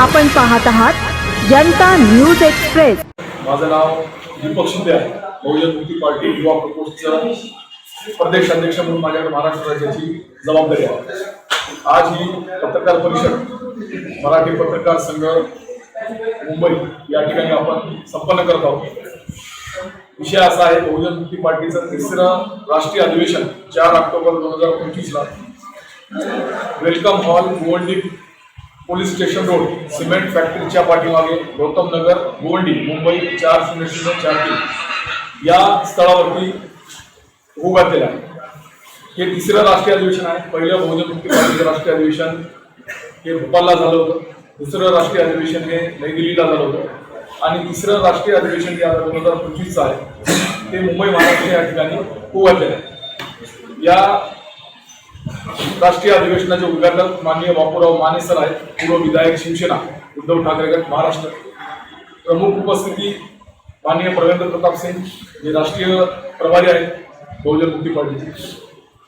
आपण पाहत आहात जनता न्यूज एक्सप्रेस. माझं नाव दीपक शिंदे आहे. बहुजन मुक्ती पार्टी युवा प्रकोष्ठचा प्रदेश अध्यक्ष म्हणून माझ्याकडे महाराष्ट्र राज्याची जबाबदारी आहे. आज ही पत्रकार परिषद मराठी पत्रकार संघ मुंबई या ठिकाणी आपण संपन्न करत आहोत. विषय असा आहे बहुजन मुक्ती पार्टीचं तिसरं राष्ट्रीय अधिवेशन चार ऑक्टोबर दोन हजार पंचवीसला. Welcome hall Govandi police station road cement फॅक्टरीच्या पाठीमागे गौतम नगर गोवंडी मुंबई चार शून्य शून्य चार तीन. या स्थळावरती होऊ घातलेलं आहे. हे तिसरं राष्ट्रीय अधिवेशन आहे. पहिलं बहुजन मुक्ती पार्टीचं राष्ट्रीय अधिवेशन. हे भोपालला झालं होतं. दुसरं राष्ट्रीय अधिवेशन हे नवी दिल्लीला झालं होतं. आणि तिसरं राष्ट्रीय अधिवेशन जे आता दोन हजार पंचवीसचं आहे ते मुंबई महाराष्ट्र या ठिकाणी होऊ घातलेलं आहे. या राष्ट्रीय अधिवेशनाचे उद्घाटक माननीय बापूराव माने सर आहेत. पूर्व विधायक शिवसेना उद्धव ठाकरे गट महाराष्ट्र. प्रमुख उपस्थिती माननीय प्रवेंद्र प्रताप सिंग जे राष्ट्रीय प्रभारी आहेत बहुजन मुक्ती पार्टीचे.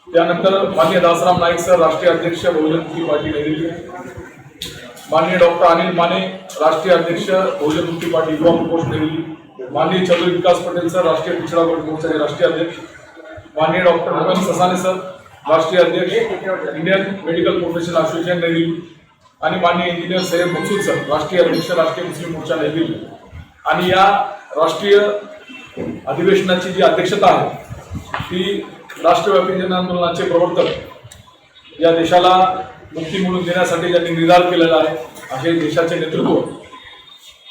त्यानंतर माननीय दासराम नाईक सर राष्ट्रीय अध्यक्ष बहुजन मुक्ती पार्टी नवी दिल्ली माननीय डॉक्टर अनिल माने राष्ट्रीय अध्यक्ष बहुजन मुक्ती पार्टी युवा प्रकोष्ठ नवी दिल्ली माननीय चंद्र विकास पटेल सर राष्ट्रीय पिछड़ा गट मोर्चाचे राष्ट्रीय अध्यक्ष. माननीय डॉक्टर मोहन ससाने सर राष्ट्रीय अध्यक्ष इंडियन मेडिकल प्रोफेशनल असोसिएशन नवी दिल्ली आणि माननीय इंजिनियर सय्यद मकसूद सर राष्ट्रीय अध्यक्ष राष्ट्रीय मुस्लिम मोर्चा नवी दिल्ली आणि या राष्ट्रीय अधिवेशनाची जी अध्यक्षता आहे ती राष्ट्रव्यापी जन आंदोलनाचे प्रवर्तक या देशाला मुक्ती मिळवून देण्यासाठी ज्यांनी निर्धार केलेला आहे असे देशाचे नेतृत्व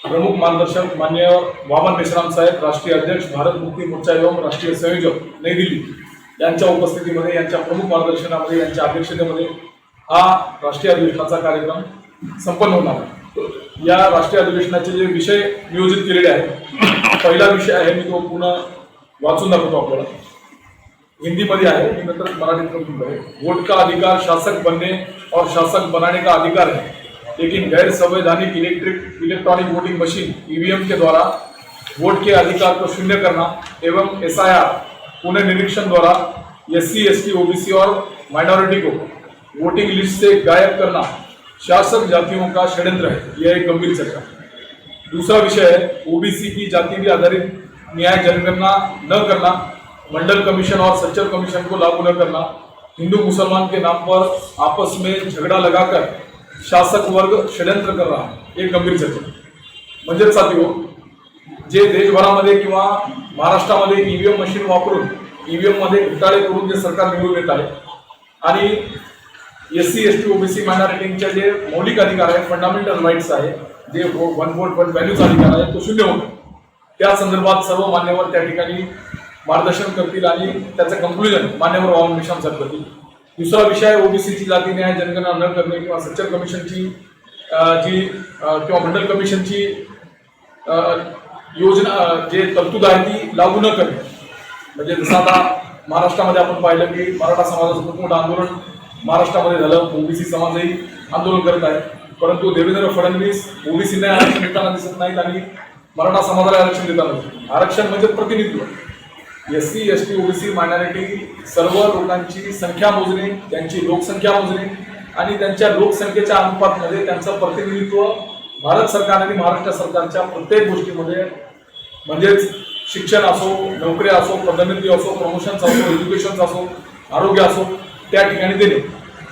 प्रमुख मार्गदर्शक मान्य वामन मेश्राम साहेब राष्ट्रीय अध्यक्ष भारत मुक्ती मोर्चा एवं राष्ट्रीय संयोजक नवी दिल्ली. यांच्या उपस्थितीमध्ये यांच्या प्रमुख मार्गदर्शनामध्ये यांच्या अध्यक्षतेमध्ये हा राष्ट्रीय अधिवेशनाचा कार्यक्रम संपन्न होणार आहे. या राष्ट्रीय अधिवेशनाचे जे विषय नियोजित केलेले आहेत पहिला विषय आहे मी तो पूर्ण वाचून दाखवतो आपल्याला. हिंदीमध्ये आहे मी नंतर मराठीत पण आहे वोट का अधिकार शासक बनने और शासक बनाने का अधिकार है. लेकिन गैर संवैधानिक electric electronic voting machine EVM के द्वारा वोट के अधिकार को शून्य करना एवं एस पुनः निरीक्षण द्वारा एस सी ओबीसी और माइनॉरिटी को वोटिंग लिस्ट से गायब करना शासक जातियों का षड्यंत्र है। यह एक गंभीर चर्चा। दूसरा विषय है, ओबीसी की जाति भी आधारित न्याय जनगणना न करना, मंडल कमीशन और सच्चर कमीशन को लागू न करना, हिंदू मुसलमान के नाम पर आपस में झगड़ा लगाकर शासक वर्ग षड्यंत्र कर रहा है। एक गंभीर चर्चा। म्हणजे साथी हो जे देशभरामध्ये किंवा महाराष्ट्रामध्ये ईव्हीएम मशीन वापरून ईव्हीएममध्ये घोटाळे करून जे सरकार निवडून येत आहे. आणि S C S T OBC मायनॉरिटींच्या जे मौलिक अधिकार आहे फंडामेंटल राईट्स आहे जे वन वोट वन व्हॅल्यूचा अधिकार आहे तो शून्य होतो. त्या संदर्भात सर्व मान्यवर त्या ठिकाणी मार्गदर्शन करतील आणि त्याचं कंक्लुजन मान्यवर वामन मिशन करतील दुसरा विषय आहे ओबीसीची जाती न्याय जनगणना न करणे किंवा सच्चर कमिशनची जी किंवा मंडल कमिशनची योजना जे तरतूद आहे ती लागू न करणे. म्हणजे जसं आता महाराष्ट्रामध्ये आपण पाहिलं की मराठा समाजाचं खूप मोठं आंदोलन महाराष्ट्रामध्ये झालं. ओबीसी समाजही आंदोलन करत आहे. परंतु देवेंद्र फडणवीस ओबीसीने आरक्षण देताना दिसत नाहीत आणि मराठा समाजाला आरक्षण देताना नाही. आरक्षण म्हणजे प्रतिनिधित्व. S C S T OBC minority सर्व लोकांची संख्या मोजणे त्यांची लोकसंख्या मोजणे आणि त्यांच्या लोकसंख्येच्या अनुपातमध्ये त्यांचं प्रतिनिधित्व भारत सरकार आणि महाराष्ट्र सरकारच्या प्रत्येक गोष्टीमध्ये म्हणजेच शिक्षण असो नोकऱ्या असो पदोन्नती असो प्रमोशन्स असो एज्युकेशन असो आरोग्य असो त्या ठिकाणी देणे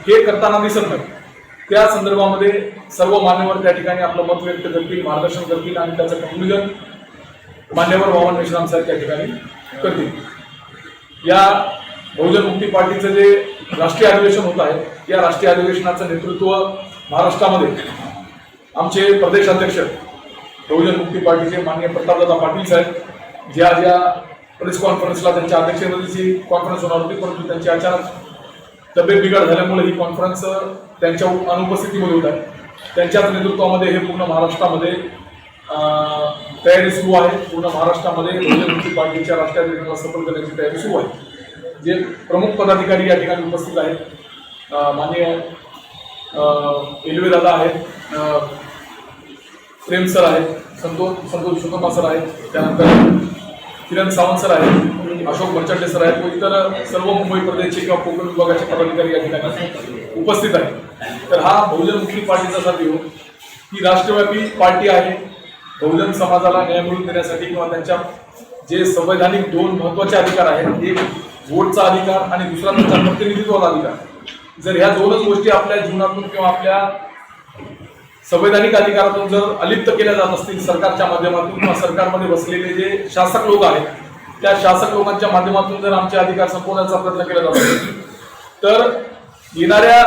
हे करताना दिसत नाही. त्या संदर्भामध्ये सर्व मान्यवर त्या ठिकाणी आपलं मत व्यक्त करतील मार्गदर्शन करतील आणि त्याचं कन्क्लुजन मान्यवर वामन मेश्राम साहेब त्या ठिकाणी करतील. या बहुजन मुक्ती पार्टीचं जे राष्ट्रीय अधिवेशन होत आहे या राष्ट्रीय अधिवेशनाचं नेतृत्व महाराष्ट्रामध्ये आमचे प्रदेश अध्यक्ष बहुजन मुक्ती पार्टीचे माननीय प्रतापदादा पाटील साहेब ज्या ज्या प्रेस कॉन्फरन्सला त्यांच्या अध्यक्षतेची कॉन्फरन्स होणार होती परंतु त्यांची अचानक तब्येत बिघाड झाल्यामुळे ही कॉन्फरन्स त्यांच्या अनुपस्थितीमध्ये होत आहे. त्यांच्याच नेतृत्वामध्ये हे पूर्ण महाराष्ट्रामध्ये तयारी सुरू आहे. पूर्ण महाराष्ट्रामध्ये बहुजन मुक्ती पार्टीच्या राष्ट्रीय सफल करण्याची तयारी सुरू आहे. जे प्रमुख पदाधिकारी या ठिकाणी उपस्थित आहेत अं, माननीय एलवे दादा आहेत प्रेम सर आहेत संतोष संतोष शुकमा सर आहेत त्यानंतर किरण सावंत सर आहेत अशोक बरचंडे सर आहेत व इतर सर्व मुंबई प्रदेशचे किंवा कोकण विभागाचे पदाधिकारी या ठिकाणी उपस्थित आहेत. तर हा बहुजन मुक्ती पार्टीचा साथी हो. ही राष्ट्रव्यापी पार्टी आहे. बहुजन समाजाला न्याय मिळवून देण्यासाठी किंवा त्यांच्या जे संवैधानिक दोन महत्त्वाचे अधिकार आहेत एक वोटचा अधिकार आणि दुसरा त्यांचा प्रतिनिधित्वाचा अधिकार. जर ह्या दोनच गोष्टी आपल्या जीवनातून किंवा आपल्या संवैधानिक अधिकारातून जर अलिप्त केल्या जात असतील सरकारच्या माध्यमातून किंवा सरकारमध्ये बसलेले जे शासक लोक आहेत त्या शासक लोकांच्या माध्यमातून जर आमचे अधिकार संपवण्याचा प्रयत्न केला जात असेल तर येणाऱ्या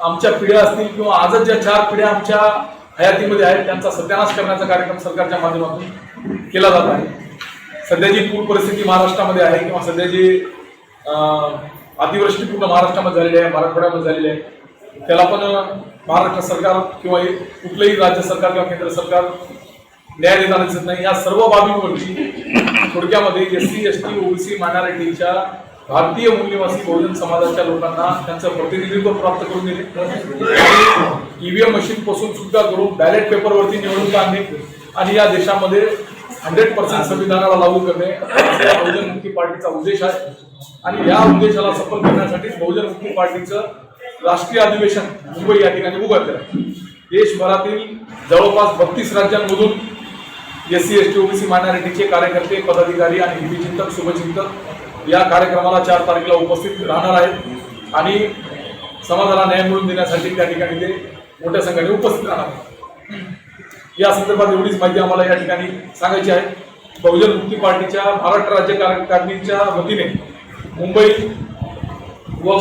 आमच्या पिढ्या असतील किंवा आजच ज्या चार पिढ्या आमच्या हयातीमध्ये आहेत त्यांचा सत्यानाश करण्याचा कार्यक्रम सरकारच्या माध्यमातून केला जात आहे. सध्या जी पूर परिस्थिती महाराष्ट्रामध्ये आहे किंवा सध्या जी अतिवृष्टी पूर्ण महाराष्ट्रामध्ये झालेली आहे मराठवाड्यामध्ये झालेली आहे त्याला पण महाराष्ट्र सरकार किंवा कुठलंही राज्य सरकार किंवा केंद्र सरकार न्याय देताना दिसत नाही. या सर्व बाबींवरती थोडक्यामध्ये S C S T OBC मायनॉरिटीच्या भारतीय मूल्यवासी बहुजन समाजाच्या लोकांना त्यांचं प्रतिनिधित्व प्राप्त करून दिले. ईव्हीएम मशीन पासून सुद्धा करून बॅलेट पेपरवरती निवडणूक आणणे आणि या देशामध्ये हंड्रेड पर्सेंट संविधानाला लागू करणे बहुजन मुक्ती पार्टीचा उद्देश आहे. आणि या उद्देशाला सफल करण्यासाठी बहुजन मुक्ती पार्टीचं राष्ट्रीय अधिवेशन मुंबई या ठिकाणी उभारलेलं आहे. देशभरातील जवळपास बत्तीस राज्यांमधून S C S T OBC मायनॉरिटीचे कार्यकर्ते पदाधिकारी आणि हिंदीचिंतक शुभचिंतक या कार्यक्रमाला चार तारखेला उपस्थित राहणार आहेत आणि समाजाला न्याय मिळवून देण्यासाठी त्या ठिकाणी ते मोठ्या संख्येने उपस्थित राहणार आहेत. या संदर्भात एवढीच माहिती आम्हाला या ठिकाणी सांगायची आहे. बहुजन मुक्ती पार्टीच्या महाराष्ट्र राज्य कार्यकारिणीच्या वतीने मुंबई व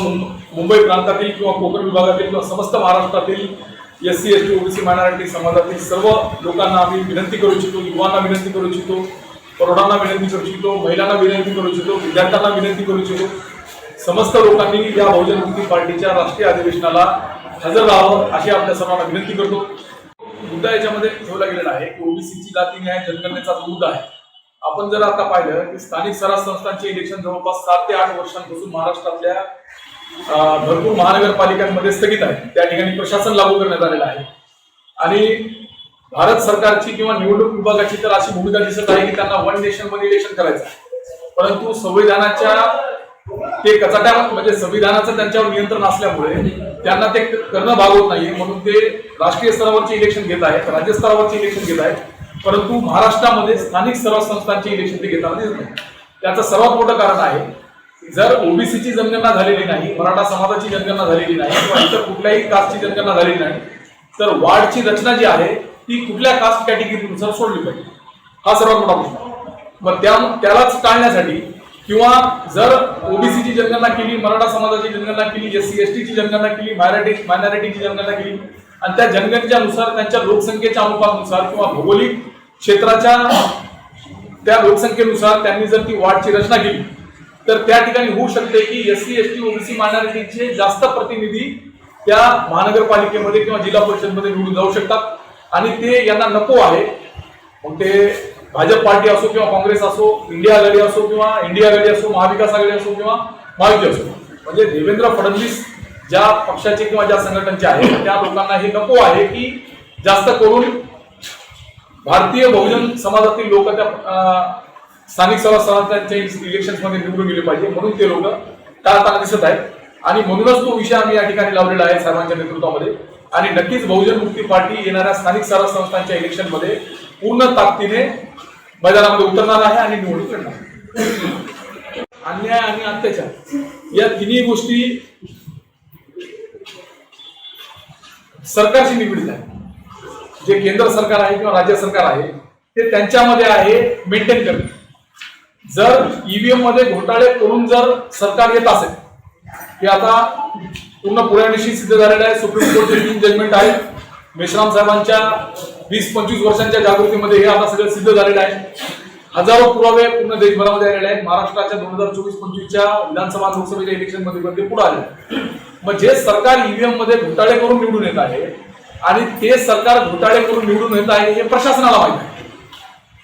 मुंबई प्रांतातील किंवा कोकण विभागातील किंवा समस्त महाराष्ट्रातील S C S T OBC minority समाजातील सर्व लोकांना आम्ही विनंती करू इच्छितो युवांना विनंती करू इच्छितो प्रौढांना विनंती करू इच्छितो महिलांना विनंती करू इच्छितो विद्यार्थ्यांना विनंती करू इच्छितो. समस्त लोकांनी या बहुजन मुक्ती पार्टीच्या राष्ट्रीय अधिवेशनाला हजर राहावं अशी आपल्या सर्वांना विनंती करतो. मुद्दा याच्यामध्ये ठेवला गेलेला आहे की ओबीसीची जाती न्याय जनगणनेचा जो मुद्दा आहे आपण जर आता पाहिलं की स्थानिक स्वराज संस्थांचे इलेक्शन जवळपास सात ते आठ वर्षांपासून महाराष्ट्रातल्या भरपूर महानगरपालिकांमध्ये स्थगित आहे. त्या ठिकाणी प्रशासन लागू करण्यात आलेलं आहे. आणि भारत सरकारची किंवा निवडणूक विभागाची तर अशी भूमिका दिसत आहे की त्यांना वन नेशन वन इलेक्शन करायचं आहे. परंतु संविधानाच्या ते कचाट्या म्हणजे संविधानाचं त्यांच्यावर नियंत्रण असल्यामुळे त्यांना ते करणं भाग होत नाही. म्हणून ते राष्ट्रीय स्तरावरचे इलेक्शन घेत आहेत राज्य स्तरावरचे इलेक्शन घेत आहेत. परंतु महाराष्ट्रामध्ये स्थानिक सर्व संस्थांचे इलेक्शन ते घेताना दिसत नाही. त्याचं सर्वात मोठं कारण आहे जर ओबीसीची जनगणना झालेली नाही मराठा समाजाची जनगणना झालेली नाही किंवा इतर कुठल्याही कास्टची जनगणना झालेली नाही तर वार्डची रचना जी आहे ती कुठल्या कास्ट कॅटेगरीनुसार सोडली पाहिजे? हा सर्वात मोठा प्रश्न मग त्या त्यालाच टाळण्यासाठी किंवा जर ओबीसीची जनगणना केली मराठा समाजाची जनगणना केली एस सी एस टीची जनगणना केली मायनॉरिटी मायनॉरिटीची जनगणना केली आणि त्या जनगणनेच्यानुसार त्यांच्या लोकसंख्येच्या अनुपानुसार किंवा भौगोलिक क्षेत्राच्या त्या लोकसंख्येनुसार त्यांनी जर ती वार्डची रचना केली तर त्या ठिकाणी होऊ शकते की S C S T OBC मायनॉरिटीचे जास्त प्रतिनिधी त्या महानगरपालिकेमध्ये किंवा जिल्हा परिषदमध्ये निवडून जाऊ शकतात. आणि ते यांना नको आहे. मग ते भाजप पार्टी असो किंवा काँग्रेस असो इंडिया आघाडी असो किंवा इंडिया आघाडी असो महाविकास आघाडी असो किंवा महायुती असो. म्हणजे देवेंद्र फडणवीस ज्या पक्षाचे किंवा ज्या संघटनेचे आहेत त्या लोकांना हे नको आहे की जास्त करून भारतीय बहुजन समाजातील लोक त्या स्थानिक स्वराज्यांच्या इलेक्शनमध्ये निवडून गेले पाहिजे. म्हणून ते लोक टाळताना दिसत आहेत? आणि म्हणूनच तो विषय आम्ही या ठिकाणी लावलेला आहे सर्वांच्या नेतृत्वामध्ये. आणि नक्कीच बहुजन मुक्ती पार्टी येणाऱ्या स्थानिक स्वराज संस्थांच्या इलेक्शनमध्ये पूर्ण ताकदीने मैदानामध्ये उतरणार आहे आणि निवडणूक करणार अन्याय आणि अत्याचार या तिन्ही गोष्टी सरकारशी निगडीत आहे जे केंद्र सरकार आहे किंवा राज्य सरकार आहे ते त्यांच्यामध्ये आहे मेंटेन करणे जर ईव्हीएममध्ये घोटाळे करून जर सरकार येत असेल की आता पूर्ण पुण्यानिशी सिद्ध झालेलं आहे सुप्रीम कोर्टचे तीन जजमेंट आहेत मेश्राम साहेबांच्या वीस पंचवीस वर्षांच्या जागृतीमध्ये हे आता सगळं सिद्ध झालेलं आहे. हजारो पुरावे पूर्ण देशभरामध्ये आलेले आहेत. महाराष्ट्राच्या दोन हजार चोवीस पंचवीसच्या विधानसभा लोकसभेच्या इलेक्शनमध्ये ते पुढे आले मग जे सरकार ईव्हीएममध्ये घोटाळे करून निवडून येत आहे आणि ते सरकार घोटाळे करून निवडून येत आहे हे प्रशासनाला माहिती आहे.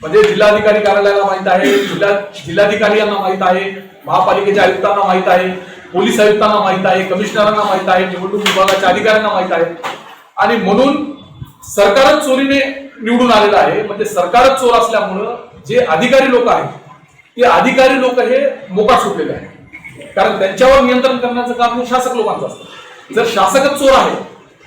म्हणजे जिल्हाधिकारी कार्यालयाला माहीत आहे जिल्हा जिल्हाधिकारी यांना माहीत आहे महापालिकेच्या आयुक्तांना माहीत आहे पोलीस आयुक्तांना माहीत आहे कमिशनरांना माहीत आहे निवडणूक विभागाच्या अधिकाऱ्यांना माहीत आहे. आणि म्हणून सरकारच चोरीने निवडून आलेलं आहे. म्हणजे सरकारच चोर असल्यामुळं जे अधिकारी लोक आहेत ते अधिकारी लोक हे मोका सुटलेले आहेत. कारण त्यांच्यावर नियंत्रण करण्याचं काम हे शासक लोकांचं असतं. जर शासकच चोर आहे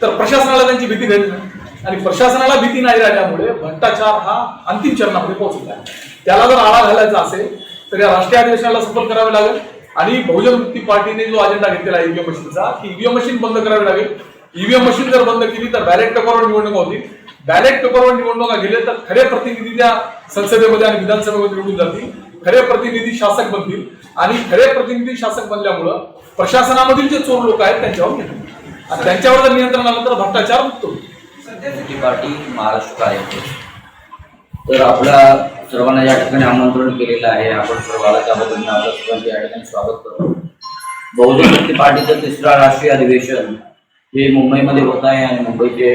तर प्रशासनाला त्यांची भीती घ्यायची नाही आणि प्रशासनाला भीती नाही राहिल्यामुळे भ्रष्टाचार हा अंतिम चरणामध्ये पोहोचला आहे. त्याला जर आळा घालायचा असेल तर या राष्ट्रीय अधिवेशनाला सफल करावे लागेल. आणि बहुजन मुक्ती पार्टीने जो अजेंडा घेतलेला आहे ईव्हीएम मशीनचा की ईव्हीएम मशीन बंद करावी लागेल. ईव्हीएम मशीन जर बंद केली तर बॅलेट पेपरवर निवडणुका होतील बॅलेट पेपरवर निवडणुका गेले तर खरे प्रतिनिधी त्या संसदेमध्ये आणि विधानसभेमध्ये निवडून जातील. खरे प्रतिनिधी शासक बनतील. आणि खरे प्रतिनिधी शासक बनल्यामुळं प्रशासनामधील जे चोर लोक आहेत त्यांच्यावर घेतील आणि त्यांच्यावर जर नियंत्रण आलं तर भ्रष्टाचार मुक्त होईल. ती पार्टी महाराष्ट्र आहे तर आपल्या सर्वांना या ठिकाणी आमंत्रण केलेलं आहे. आपण सर्वांना त्याबद्दल आपलं या ठिकाणी स्वागत करतो. बहुजन मुक्ती पार्टीचं तिसरा राष्ट्रीय अधिवेशन हे मुंबईमध्ये होत आहे आणि मुंबईचे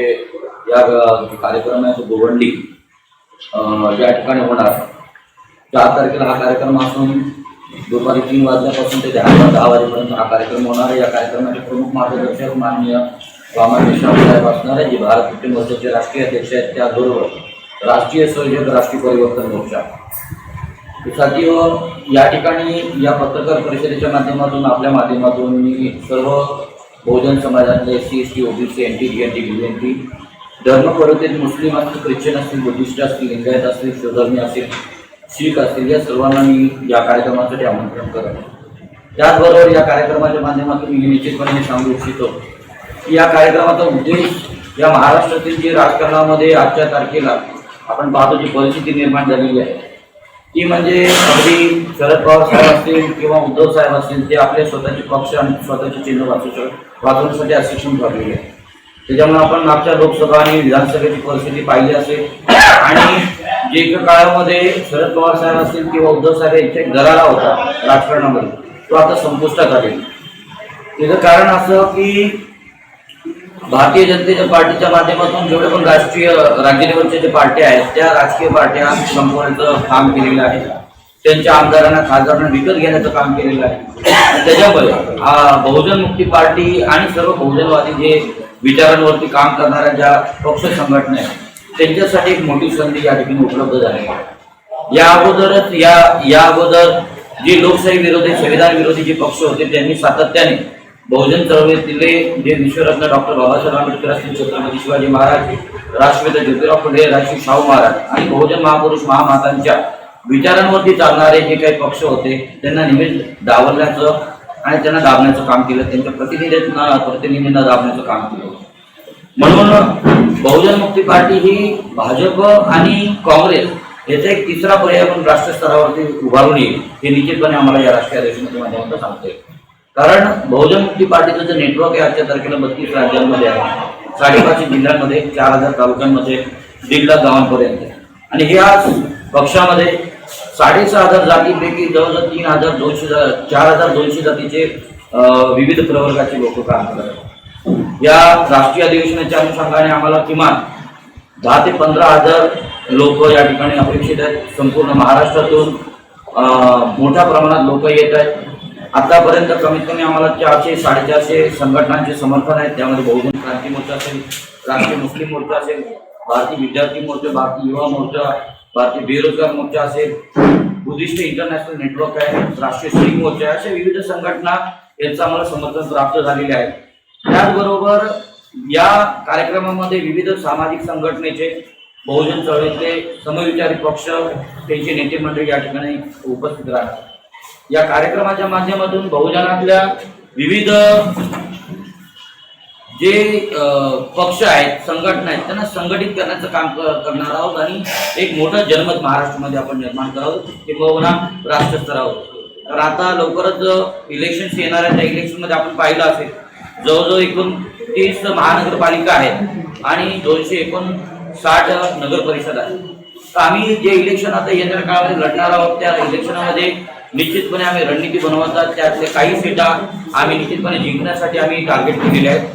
या कार्यक्रम आहे तो गोवंडी या ठिकाणी होणार. चार तारखेला हा कार्यक्रम असून दुपारी तीन वाजल्यापासून ते दहा दहा वाजेपर्यंत हा कार्यक्रम होणार आहे. या कार्यक्रमाचे प्रमुख मार्गदर्शक माननीय वामन साहेब असणारे जे भारत मुक्ती मोर्चाचे राष्ट्रीय अध्यक्ष आहेत त्याचबरोबर राष्ट्रीय संयोजक राष्ट्रीय परिवर्तन मोर्चा. साथीहो या ठिकाणी या पत्रकार परिषदेच्या माध्यमातून आपल्या माध्यमातून मी सर्व बहुजन समाजातले S C S T OBC N T G N T B N T धर्मपरतेत मुस्लिम असतील ख्रिश्चन असतील बुद्धिस्ट असतील लिंगायत असतील शिवधर्मी असतील शीख असतील या सर्वांना मी या कार्यक्रमासाठी आमंत्रण करत त्याचबरोबर या कार्यक्रमाच्या माध्यमातून मी निश्चितपणे सांगू इच्छितो या कार्यक्रमाचा उद्देश या महाराष्ट्रातील जे राजकारणामध्ये आजच्या तारखेला आपण पाहतो जी परिस्थिती निर्माण झालेली आहे ती म्हणजे अगदी शरद पवार साहेब असतील किंवा उद्धव साहेब असतील ते आपले स्वतःचे पक्ष आणि स्वतःचे चिन्ह वाचू शक वाचवण्यासाठी अशिक्षण ठरलेले आहे. त्याच्यामुळे आपण मागच्या लोकसभा आणि विधानसभेची परिस्थिती पाहिली असेल. आणि जे एका काळामध्ये शरद पवार साहेब असतील किंवा उद्धव साहेब यांच्या गरारा होता राजकारणामध्ये तो आता संपुष्टात आलेला त्याचं कारण असं की भारतीय जनतेच्या पार्टीच्या माध्यमातून जेवढे पण राष्ट्रीय राज्य लेवलच्या जे पार्ट्या आहेत त्या राजकीय पार्ट्या संपवण्याचं काम केलेलं आहे. त्यांच्या आमदारांना खासदारांना विकत घेण्याचं काम केलेलं आहे. त्याच्यामुळे हा बहुजन मुक्ती पार्टी आणि सर्व बहुजनवादी जे विचारांवरती काम करणाऱ्या ज्या पक्ष संघटना आहेत त्यांच्यासाठी एक मोठी संधी या ठिकाणी उपलब्ध झाली आहे. या अगोदरच या या अगोदर जे लोकशाही विरोधी संविधान विरोधी जे पक्ष होते त्यांनी सातत्याने बहुजन चळवळीतले जे विश्वरत्न डॉक्टर बाबासाहेब आंबेडकर असतील छत्रपती शिवाजी महाराज राष्ट्रपिता ज्योतिराव फुले राजश्री शाहू महाराज आणि बहुजन महापुरुष महामातांच्या विचारांवरती चालणारे जे काही पक्ष होते त्यांना नेहमीच डावलण्याचं आणि त्यांना दाबण्याचं काम केलं. त्यांच्या प्रतिनिधींना प्रतिनिधींना दाबण्याचं काम केलं म्हणून बहुजन मुक्ती पार्टी ही भाजप आणि काँग्रेस याचा एक तिसरा पर्याय आपण राष्ट्रस्तरावरती उभारून येईल हे निश्चितपणे आम्हाला या राष्ट्रीय अधिवेशनाच्या माध्यमातून सांगता येईल. कारण बहुजन मुक्ती पार्टीचं जे नेटवर्क आहे आजच्या तारखेला बत्तीस राज्यांमध्ये आहे. साडेपाचशे जिल्ह्यांमध्ये चार हजार तालुक्यांमध्ये दीड लाख गावांपर्यंत. आणि ह्या पक्षामध्ये साडेसहा हजार जातीपैकी जवळजवळ तीन हजार दोनशे चार हजार दोनशे जातीचे विविध प्रवर्गाचे लोक काम करतात या राष्ट्रीय अधिवेशनाच्या अनुषंगाने आम्हाला किमान दहा ते पंधरा हजार लोक या ठिकाणी अपेक्षित आहेत. संपूर्ण महाराष्ट्रातून मोठ्या प्रमाणात लोक येत आहेत. आतापर्यंत कमीत कमी आम्हाला चारशे साडेचारशे संघटनांचे समर्थन आहे त्यामध्ये बहुजन क्रांती मोर्चा असेल राष्ट्रीय मुस्लिम मोर्चा असेल भारतीय विद्यार्थी मोर्चा भारतीय युवा मोर्चा भारतीय बेरोजगार मोर्चा असेल बुद्धिस्ट इंटरनॅशनल नेटवर्क आहे राष्ट्रीय स्त्री मोर्चा आहे अशा विविध संघटना यांचं आम्हाला समर्थन प्राप्त झालेले आहे. त्याचबरोबर या कार्यक्रमामध्ये विविध सामाजिक संघटनेचे बहुजन चळवळीतले समविचारी पक्ष त्यांचे नेते मंडळी या ठिकाणी उपस्थित राहतात. या कार्यक्रमाच्या माध्यमातून बहुजनातल्या विविध जे पक्ष आहेत संघटना आहेत त्यांना संघटित करण्याचं काम करणार आहोत आणि एक मोठं जनमत महाराष्ट्रामध्ये आपण निर्माण करावं किंबहुना राष्ट्र स्तरावर. तर आता लवकरच इलेक्शन्स येणार आहेत त्या इलेक्शनमध्ये आपण पाहिलं असेल जवळजवळ एकूण तीस महानगरपालिका आहेत आणि दोनशे एकोणसाठ नगर परिषद आहेत. तर आम्ही जे इलेक्शन आता येणाऱ्या काळामध्ये लढणार आहोत त्या इलेक्शनामध्ये निश्चितपणे आम्ही रणनीती बनवतात त्यातले काही सीटा आम्ही निश्चितपणे जिंकण्यासाठी आम्ही टार्गेट केलेले आहेत.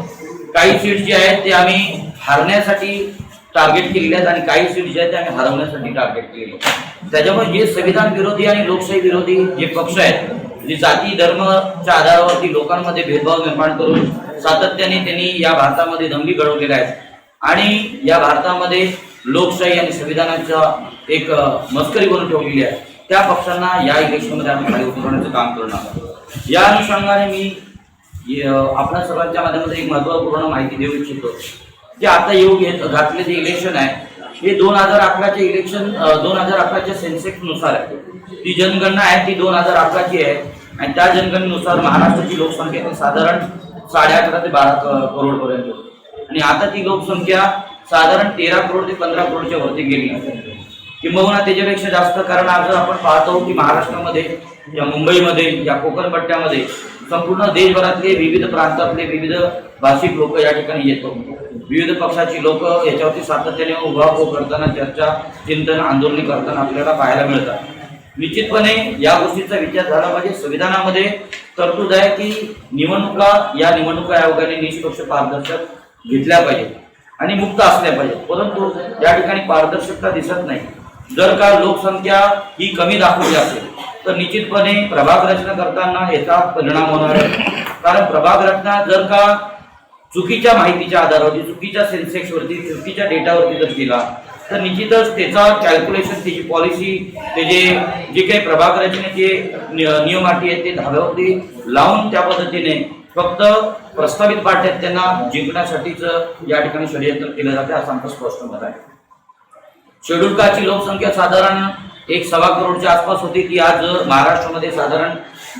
काही सीट जे आहेत ते आम्ही हारण्यासाठी टार्गेट केलेले आहेत आणि काही सीट जे आहेत ते आम्ही हरवण्यासाठी टार्गेट केलेले आहेत. त्याच्यामुळे जे संविधान विरोधी आणि लोकशाही विरोधी जे पक्ष आहेत जे जाती धर्मच्या आधारावरती लोकांमध्ये भेदभाव निर्माण करून सातत्याने त्यांनी या भारतामध्ये दंगली घडवलेल्या आहेत. आणि या भारतामध्ये लोकशाही आणि संविधानाचा एक मस्करी बनून ठेवलेली आहे. त्या पक्षांना या इलेक्शनमध्ये आम्ही खाली उतरवण्याचं काम करणार आहोत. या अनुषंगाने मी आपल्या सर्वांच्या माध्यमातून एक महत्त्वपूर्ण माहिती देऊ इच्छितो जे आता येऊ घेत घातले जे इलेक्शन आहे हे दोन हजार अकराचे इलेक्शन दोन हजार अकराच्या सेन्सेक्सनुसार आहे. ती जनगणना आहे ती दोन हजार अकराची आहे. आणि त्या जनगणनेनुसार महाराष्ट्राची लोकसंख्या साधारण साडे अकरा ते बारा करोड पर्यंत होती. आणि आता ती लोकसंख्या साधारण तेरा करोड ते पंधरा करोडच्या वरती गेली किंबहुना त्याच्यापेक्षा जास्त कारण आज आपण पाहतो की महाराष्ट्रामध्ये या मुंबईमध्ये या कोकण पट्ट्यामध्ये संपूर्ण देशभरातले विविध प्रांतातले विविध भाषिक लोक या ठिकाणी येतो. विविध पक्षाची लोक याच्यावरती सातत्याने उभाव करताना चर्चा चिंतन आंदोलने करताना आपल्याला पाहायला मिळतात. निश्चितपणे या गोष्टीचा विचार झाला पाहिजे. संविधानामध्ये तरतूद आहे की निवडणुका या निवडणुका आयोगाने निष्पक्ष पारदर्शक घेतल्या पाहिजे आणि मुक्त असल्या पाहिजे परंतु या ठिकाणी पारदर्शकता दिसत नाही. जर का लोकसंख्या ही कमी दाखवली असेल तर निश्चितपणे प्रभाग रचना करताना याचा परिणाम होणार आहे. कारण प्रभाग रचना जर का चुकीच्या माहितीच्या आधारावरती चुकीच्या सेन्सेक्सवरती चुकीच्या डेटावरती जर केला तर निश्चितच त्याचा कॅल्क्युलेशन त्याची पॉलिसी त्याचे जे काही प्रभाग रचनेचे नि- नियम अटी आहेत ते धाव्यावरती लावून त्या पद्धतीने फक्त प्रस्तावित पाठ्यात त्यांना जिंकण्यासाठीच या ठिकाणी षडयंत्र केलं जाते असं आमचं स्पष्ट मत आहे. शेड्यूल काची लोकसंख्या साधारण एक सव्वा करोडच्या आसपास होती. ती आज महाराष्ट्रामध्ये साधारण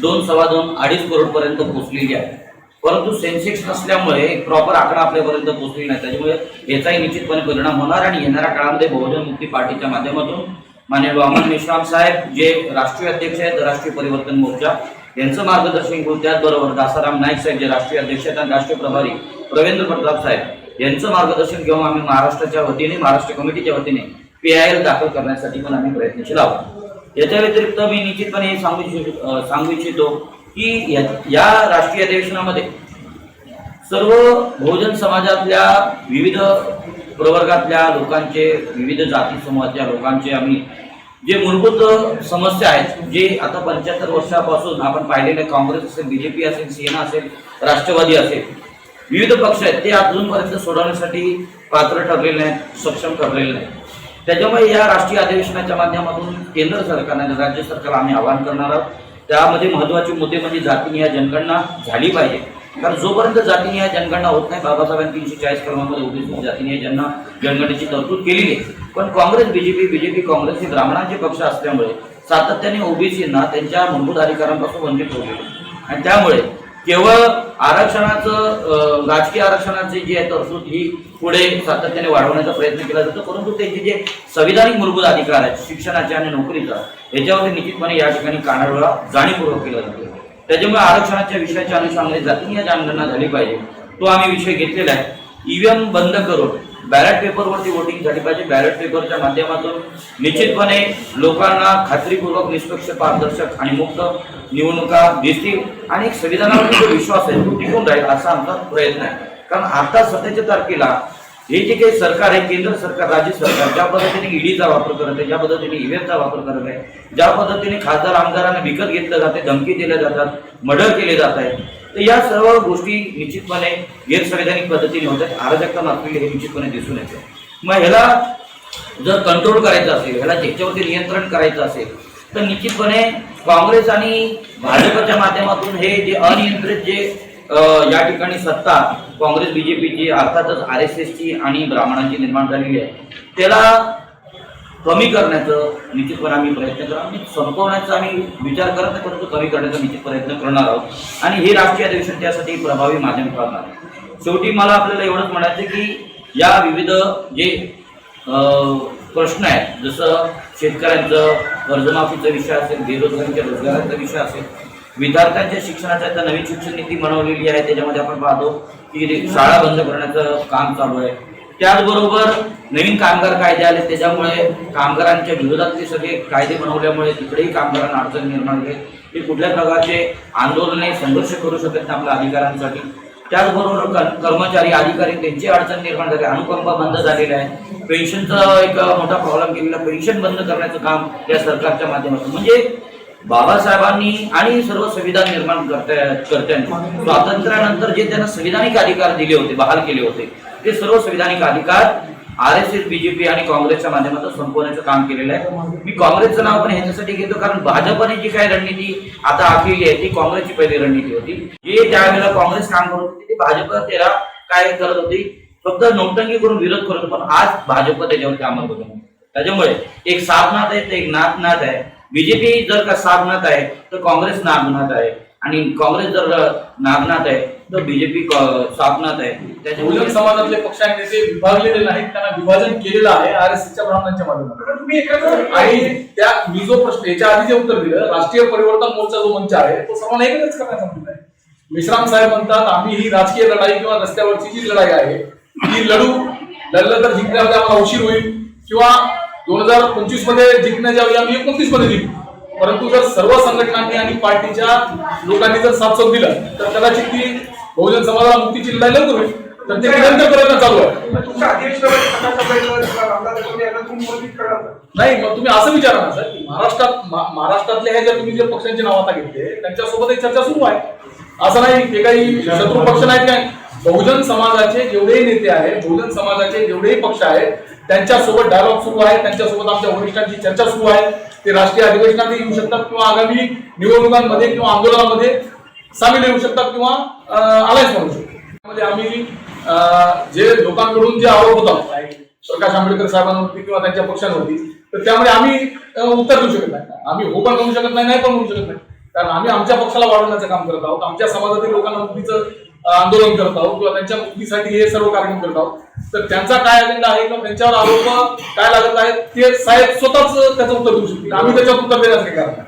दोन सव्वा दोन अडीच करोडपर्यंत पोहोचलेली आहे. परंतु सेन्सेक्स नसल्यामुळे एक प्रॉपर आकडा आपल्यापर्यंत पोहोचलेला नाही. त्याच्यामुळे याचाही निश्चितपणे परिणाम होणार आणि येणाऱ्या काळामध्ये बहुजन मुक्ती पार्टीच्या माध्यमातून माननीय वामन मेश्राम साहेब जे राष्ट्रीय अध्यक्ष आहेत राष्ट्रीय परिवर्तन मोर्चा यांचं मार्गदर्शन घेऊन त्याचबरोबर दासाराम नाईक साहेब जे राष्ट्रीय अध्यक्ष आहेत आणि राष्ट्रीय प्रभारी रवींद्र प्रताप साहेब यांचं मार्गदर्शन घेऊन आम्ही महाराष्ट्राच्या वतीने महाराष्ट्र कमिटीच्या वतीने पी आय एल दाखल करण्यासाठी पण आम्ही प्रयत्नशील आहोत. याच्या व्यतिरिक्त मी निश्चितपणे हे सांगू सांगू इच्छितो की या- राष्ट्रीय अधिवेशनामध्ये सर्व बहुजन समाजातल्या विविध प्रवर्गातल्या लोकांचे विविध जाती समूहातल्या लोकांचे आम्ही जे मूलभूत समस्या आहेत जे आता पंच्याहत्तर वर्षापासून आपण पाहिलेले काँग्रेस असेल बीजेपी असेल सेना असेल राष्ट्रवादी असेल विविध पक्ष आहेत ते अजूनपर्यंत सोडवण्यासाठी पात्र ठरलेले नाहीत सक्षम ठरलेले नाहीत. त्याच्यामुळे या राष्ट्रीय अधिवेशनाच्या माध्यमातून केंद्र सरकारने आणि राज्य सरकारला आम्ही आवाहन करणार आहोत. त्यामध्ये महत्त्वाचे मुद्दे म्हणजे जातीनिहाय जनगणना झाली पाहिजे. कारण जोपर्यंत जातीनिहाय जनगणना होत नाही बाबासाहेबांनी तीनशे चाळीस कलमामध्ये ओबीसी जातीनिहाय ज्यांना जनगणनेची तरतूद केलेली आहे. पण काँग्रेस बीजेपी बीजेपी काँग्रेस हे ब्राह्मणांचे पक्ष असल्यामुळे सातत्याने ओबीसींना त्यांच्या मूलभूत अधिकारांपासून वंचित ठेवलेले आणि त्यामुळे केवळ आरक्षणाचं राजकीय आरक्षणाचे जे आहे तरतूद ही पुढे सातत्याने वाढवण्याचा प्रयत्न केला जातो. परंतु त्याचे जे संविधानिक मूलभूत अधिकार आहेत शिक्षणाचे आणि नोकरीचा याच्यावर निश्चितपणे या ठिकाणी कानाडोळा जाणीवपूर्वक केला जातो. त्याच्यामुळे आरक्षणाच्या विषयाच्या अनुषंगाने जातीय जनगणना झाली पाहिजे. तो आम्ही विषय घेतलेला आहे. ईव्हीएम बंद करून बॅलेट पेपरवरती वोटिंग झाली पाहिजे. बॅलेट पेपरच्या माध्यमातून निश्चितपणे लोकांना खात्रीपूर्वक निष्पक्ष पारदर्शक आणि मुक्त निवडणुका देतील आणि एक जो विश्वास आहे तो टिकून राहील असा आमचा प्रयत्न आहे. कारण आता सध्याच्या तारखेला हे जे काही सरकार आहे केंद्र सरकार राज्य सरकार ज्या पद्धतीने ईडीचा वापर करत आहे ज्या पद्धतीने ईव्हीएमचा वापर करत आहे ज्या पद्धतीने खासदार आमदारांना विकत घेतलं जाते धमकी दिल्या जातात मर्डर केले जात आहेत तर या सर्व गोष्टी निश्चितपणे गैरसंवैधानिक पद्धतीने होत आहेत. अराजकता मागलेली हे निश्चितपणे दिसून येते. मग ह्याला जर कंट्रोल करायचं असेल ह्याला ज्याच्यावरती नियंत्रण करायचं असेल तर निश्चितपणे काँग्रेस आणि भाजपच्या माध्यमातून हे जे अनियंत्रित जे या ठिकाणी सत्ता काँग्रेस बीजेपीची अर्थातच आर एस एसची आणि ब्राह्मणांची निर्माण झालेली आहे त्याला कमी करण्याचं निश्चितपणे आम्ही प्रयत्न करू आम्ही संपवण्याचा आम्ही विचार करत नाही परंतु कमी करण्याचा निश्चित प्रयत्न करणार आहोत. आणि हे राष्ट्रीय अधिवेशन त्यासाठी प्रभावी माध्यम ठरणार आहे. शेवटी मला आपल्याला एवढंच म्हणायचं की या विविध जे प्रश्न आहेत जसं शेतकऱ्यांचं कर्जमाफीचा विषय असेल बेरोजगारीच्या रोजगाराचा विषय असेल विद्यार्थ्यांच्या शिक्षणाच्या आता नवीन शिक्षण नीती बनवलेली आहे. त्याच्यामध्ये आपण पाहतो की शाळा बंद करण्याचं काम चालू आहे. त्याचबरोबर नवीन कामगार कायदे आले. त्याच्यामुळे कामगारांच्या विरोधातले सगळे कायदे बनवल्यामुळे तिकडेही कामगारांना अडचण निर्माण होते. ते कुठल्या प्रकारचे आंदोलने संघर्ष करू शकत नाही आपल्या अधिकारांसाठी त्याचबरोबर कर्मचारी अधिकारी त्यांची अडचण निर्माण झाली. अनुकंपा बंद झालेला आहे पेन्शनचा एक मोठा प्रॉब्लेम केलेला. पेन्शन बंद करण्याचं काम या सरकारच्या माध्यमातून. म्हणजे बाबासाहेबांनी आणि सर्व संविधान निर्माण करत्या करत्यांनी स्वातंत्र्यानंतर जे त्यांना संविधानिक अधिकार दिले होते बहाल केले होते ते सर्व संविधानिक अधिकार आर एस एस बीजेपी आणि काँग्रेसच्या माध्यमातून संपवण्याचं काम केलेलं आहे. मी काँग्रेसचं नाव पण ह्याच्यासाठी घेतो कारण भाजपने जी काही रणनीती आता आखलेली आहे ती काँग्रेसची पहिली रणनीती होती. जे त्यावेळेला काँग्रेस काम करत होती ते भाजप त्याला काय करत होती? फक्त नोटंकी करून विरोध करतो पण आज भाजप त्याच्यावरती अंमलबजावणी करतो. त्याच्यामुळे एक साधनाथ आहे तर एक नाथनाथ आहे. बीजेपी जर का साधनाथ आहे तर काँग्रेस नागनाथ आहे. आणि काँग्रेस जर नागनाथ आहे तर बीजेपी साधनाथ आहे बहुजन समाजातले पक्षांचे नेते विभागलेले नाहीत त्यांना विभाजन केलेलं आहे आर एस एसच्या ब्राह्मणांच्या माध्यमातून. आणि त्या मी जो प्रश्न याच्या आधी जे उत्तर दिलं राष्ट्रीय परिवर्तन मोर्चा जो मंच आहे तो सर्वांना एकत्रच करण्याचा मंच आहे. विश्राम साहेब म्हणतात आम्ही ही राजकीय लढाई किंवा रस्त्यावरची जी लढाई आहे ती लढू लढलं तर जिंकण्यामध्ये आम्हाला उशीर होईल. किंवा दोन हजार पंचवीसमध्ये जिंकण्याच्या ऐवजी आम्ही एकोणतीसमध्ये जिंकू. परंतु जर सर्व संघटनांनी आणि पार्टीच्या लोकांनी जर साथ साथ दिलं तर कदाचित ती बहुजन समाजाला मुक्तीची लढाई लवकर होईल तर ते निरंतर प्रयत्न चालू आहे. नाही मग तुम्ही असं विचारा ना सर की महाराष्ट्रात महाराष्ट्रातले हे जे तुम्ही जे पक्षांची नाव आता घेतले त्यांच्यासोबत चर्चा सुरू आहे. असं नाही ते काही शत्रू पक्ष नाहीत काय. बहुजन समाजाचे जेवढेही नेते आहेत बहुजन समाजाचे जेवढेही पक्ष आहेत त्यांच्यासोबत डायलॉग सुरू आहे त्यांच्यासोबत आमच्या वरिष्ठांची चर्चा सुरू आहे. ते राष्ट्रीय अधिवेशनात येऊ शकतात किंवा आगामी निवडणुकांमध्ये किंवा आंदोलनामध्ये. सामील येऊ शकतात किंवा अलायन्स म्हणू शकतो त्यामध्ये आम्ही जे लोकांकडून जे आरोप होता प्रकाश आंबेडकर साहेबांवरती किंवा त्यांच्या पक्षांवरती तर त्यामुळे आम्ही उत्तर देऊ शकत नाही. आम्ही हो पण म्हणू शकत नाही नाही पण म्हणू शकत नाही. कारण आम्ही आमच्या पक्षाला वाढवण्याचं काम करत आहोत आमच्या समाजातील लोकांना मुक्तीचं आंदोलन करत आहोत किंवा त्यांच्या मुक्तीसाठी हे सर्व कार्यक्रम करत आहोत. तर त्यांचा काय अजेंडा आहे किंवा त्यांच्यावर आरोप काय लागत आहेत ते साहेब स्वतःच त्याचं उत्तर देऊ शकतील. आम्ही त्याच्यात उत्तर देण्याचं काही कारण नाही.